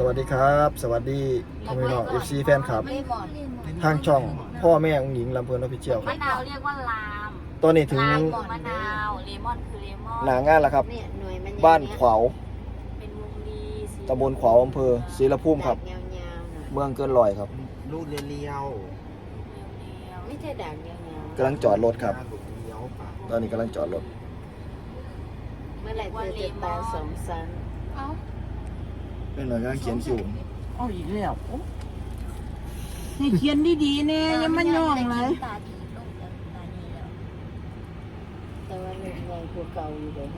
สวัสดีครับ สวัสดีพ่อแม่น้อง FC แฟนคลับเลมอนทางช่องพ่อแม่องหญิงลำเพลินอภิเชียวคมะรับนาวเรียกว่าลามตอนนี้ถึงลามคือมะนาวเลมอนคือเลมอนหนางานแล้วครับ เนี่ยหน่วยมันบ้านขวาวเป็นวงลีสีตำบลขวาวอำเภอศรีละพุ่มครับดากยาวๆหน่อยเมืองเกินลอยครับลูกเรียวเรียวไม่ใช่ด่างยาวกำลังจอดรถครับลูกเลี้ยวปะตอนนี้กำลังจอดรถ ๆเมื่อไหร่เธอจะตาสองสันๆเอ้า เป็นหน่อยกำลังเขียนคิวเอาอีกแล้วโอ้ให้เขียนดีๆแน่อยังมันย่องเลยตาดีลูกตาดีแล้วแต่ว่าหนึ่งใหญ่กว่าเก่าอยู่เลย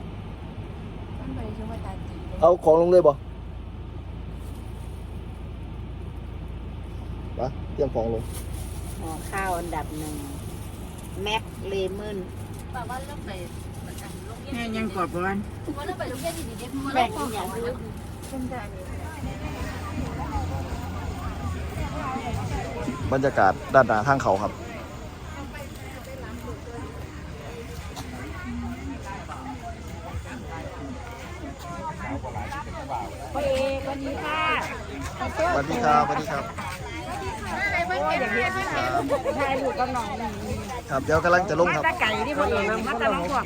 มันไม่ได้ชื่อว่าตาดีเลยเอาของลงเลยบ่ปะเตรียมของลงห่อข้าวอันดับหนึ่งแม็กเลมอนแบบว่าเริ่มไปเหมือนกันโรงเรียนแม่ยังกอดบอลว่าเริ่มไปโรงเรียนดีๆเด็กเพราะว่าแม็เรากพ่ออย่างเขารู้ บรรยากาศด้านหน้าทางเขาครับ พ่อเอกวันนี้ค่ะสวัสดีครับสวัสดีครับถ่ายรูปกับน้องนี่ครับ เดี๋ยวกำลังจะลงครับตาไก่ที่พ่อเอกมาตาน้องพวก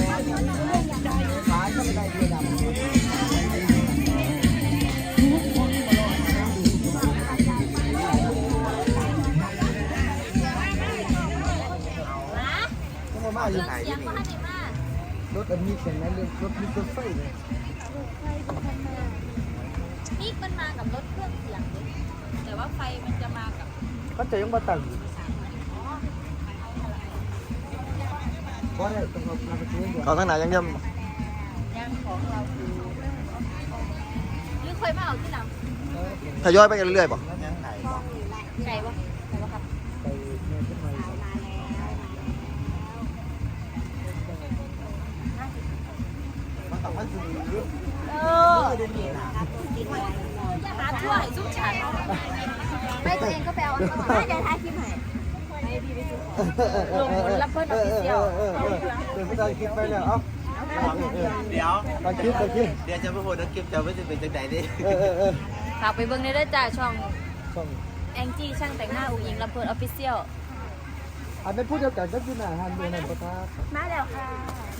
รถมีรถไฟเลยนี่มันมากับรถเครื่องเสียงเลยแต่ว่าไฟมันจะมากับเขาจะยังมาตั้งเขาทั้งไหนยังเยี่ยมยางของเราอยู่หรือเคยมาเอาที่หลังทยอยไปกันเรื่อยๆป่ะยังไงบอกไก่ปะ เออหาทั่วให้ซุปฉันไม่ตัวเองก็ไปเอาอันนั้นไม่ได้ท้ายคลิปหนให้พี่ไปซื้อลงบนรับเพิ่นออฟฟิเชียลเดี๋ยวพี่ตาคิดไปแล้วเอ้าเดี๋ยวตาคิดตาคิดเดี๋ยวจะไปโหดนักเก็บจะไม่จะเป็นจังไหนดิเออเออเออฝากไปเบิ่งได้ด้วยจ้าช่องแองจี้ช่างแต่งหน้าอุ้งอิงลำเพิ่นออฟฟิเชียลอันเป็นผู้เดียวกันก็คือหน้าฮันเดียวนั่นปะครับมาแล้วค่ะ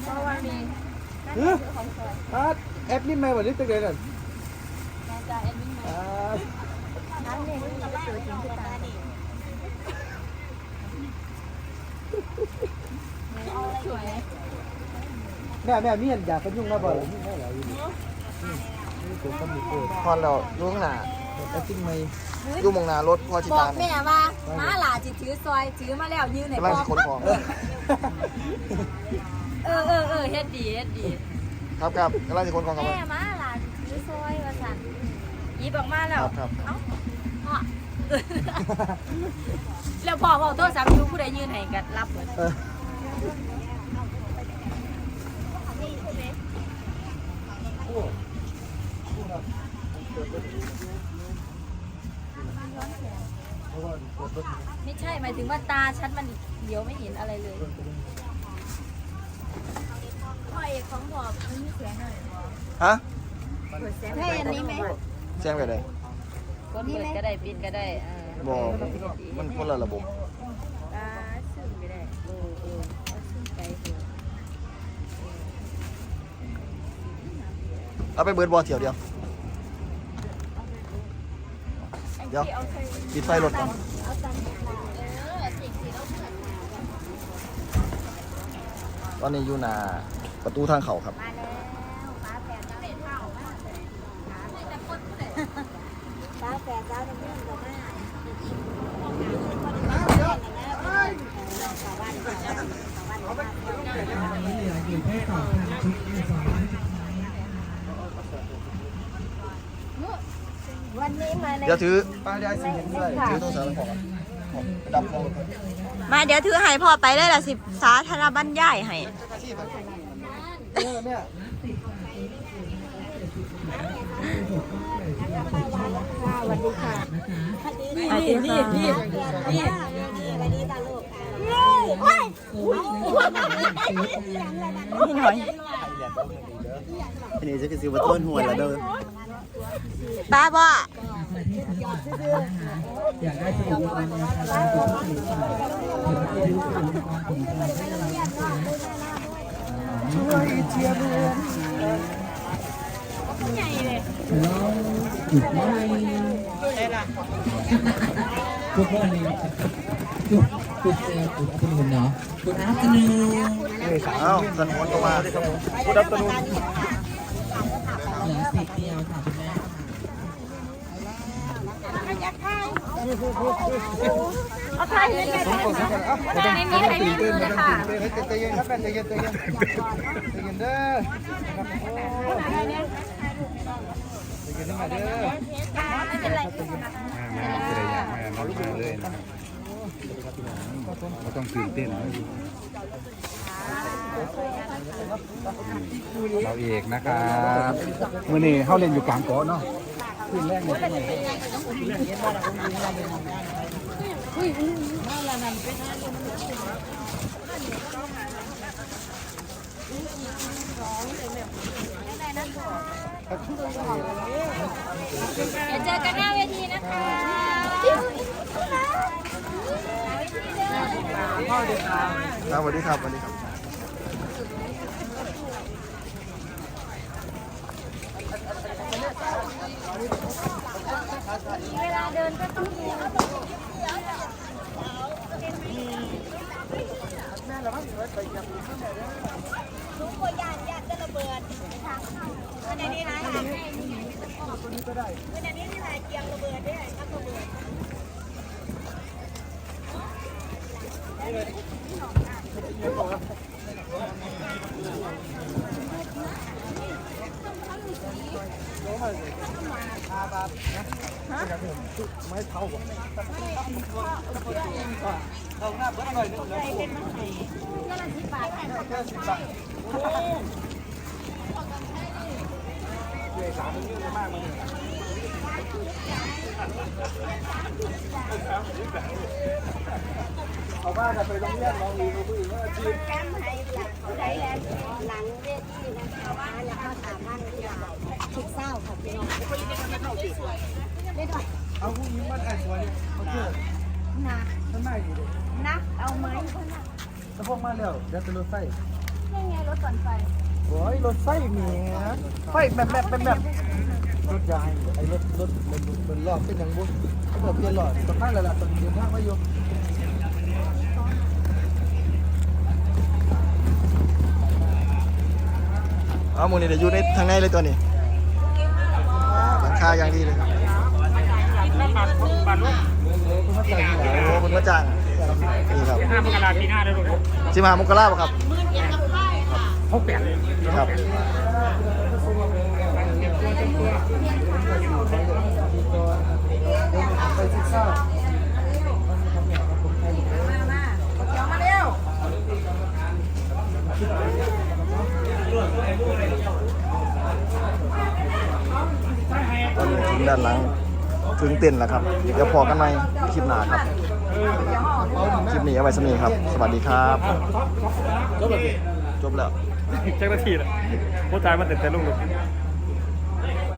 เพราะว่ามี เฮ้ยอาแอปนี่แม่วันนี้ตึกเลยนั่นแม่จ้าแอดมินอ่านั่นเองที่เราไปเจอจริงที่ตาสวยแม่แม่มีอันอยากกันยุ่งมาบ่อยนี่แม่เหรออยู่นี่นี่ตัวก็มีเกิดพอเราอยู่ข้างหน้าไอ้จิ้งไม่อยู่มองหน้ารถพอชิบอตากแม่ว่าม้าหลาจิถือซอยถือมาแล้วยืนไหนกำลังบอจะกขนของ เออเออเออเฮ็ดดีเฮ็ดดีครับครับกำลังจะขนของครับ แม่ม้าหลาจิถือซอยว่าสั่นยิบออกมาแล้วครับครับ เอ้าพ่อแล้วพ่อบอกโทรศัพท์อยู่ผู้ใดยืนให้กันรับหมดเออโอ้ไม่ใช่หมายถึงว่าตาฉันมันเดี๋ยวไม่เห็นอะไรเลยพ่อเอก ของบอกมันมีเสียงหน่อยฮะใช่อันนี้ไหมแจ้งไปเลยกดเปิดก็ได้ปิดก็ได้อ่าบอกมันคนละระบบตาซึ่งไม่ได้เออเออเอาซึ่งไกลเถอะเอาไปเบิร์ดบอลเที่ยวเดียวเเดี๋ยวปิดไฟรถก่อนตอนนี้อยู่หน้า ประตูทางเขาครับ มาแล้วฟ้าแฝดเจ้าเด็ดเท่ามากเลยฟ้าแฝดเจ้าเป็นเรื่องกับมาวันนี้มาในเดี๋ยวถือป้ายได้สิเห็นด้วยถือโทรศัพท์ของผมดับมองมาเดี๋ยวถือให้พ่อไปเลยล่ะสิสาธารณบรรยายให้เนี่ยเนี่ยนี่นี่นี่นี่นี่หน่อยอันนี้จะเป็นซิวต้นหัวแล้วเด้อป้าบ่ Good morning. Good, good, uh, good afternoon เนาะ Good afternoon เอ้าสันวนก็มาผู้ดับตนุนเหลือสิบเดียวค่ะคุณแม่เอาใครเลย เนี่ยต้องกดสักคนเอ้าไม่ต้องไม่ต้องตื่นเต้นไม่ต้องตื่นเต้นใจเย็นครับใจเย็นใจเย็นใจเย็นเด้อครับโอ้ใจเย็นขึ้นมาเด้อไม่เป็นไรจะได้อย่างแม่มากๆเลยนะครับเราต้องตื่นเต้นนะเราเอกนะครับมื่อนี้เขาเล่นอยู่กลางเกาะเนาะขึ้นแรกเลยใช่ไหม เดี๋ยวเจอกันหน้าเวทีนะคะครับสวัสดีครับสวัสดีครับเวลาเดินก็ต้องดู ลูกโบยานยากจะระเบิดนะคะอันนี้นะอันนี้อันนี้นี่แหลเกียงระเบิดด้วรระเบิดครับ ไม่เท่าบ่เอาหน้าเบิ้ลหน่อยนึงแล้วแค่สิบบาทเอาบ้านไปโรงเรียนลองดูผู้หญิงว่าอาชีพแก้มให้หลังใช้แลนหลังเวทีนะคะว่าแล้วก็สามารถที่จะคิดเศร้าค่ะพี่น้อง เอาผู้หญิงบ้านไอ้สวยเนี่ยเขาเจอนะข้างในอยู่เลยนักเอาไหมสะพกมาแล้วเดี๋ยวจะรถไฟนี่ไงรถก่อนไฟโอ้ยรถไฟเมียไฟแบบแบบเป็นแบบรถยางไอ้รถรถมันมันรอบเป็นอย่างบุ้นเขาบอกเปลี่ยนหลอดสะพานแล้วล่ะตอนเดินทางมาอยู่เอาหมูนี่เดี๋ยวอยู่ในทางในเลยตัวนี้หลังคาอย่างดีเลยครับ โอ้คุณพระจันนี่ครับห้ามกระดาปีหน้าได้ลูกสิมามกราบครับเขาแปดครับตอนนี้ถึงด้านหลัง ถึงเต็นท์แล้วครับ เดี๋ยวพอกันไหมคลิปหน้าครับ คลิปนี้เอาไว้สำนีครับ สวัสดีครับ จบแล้วเจ้าหน้าที่แหละผู้ชายมันเต็มแต่ลูก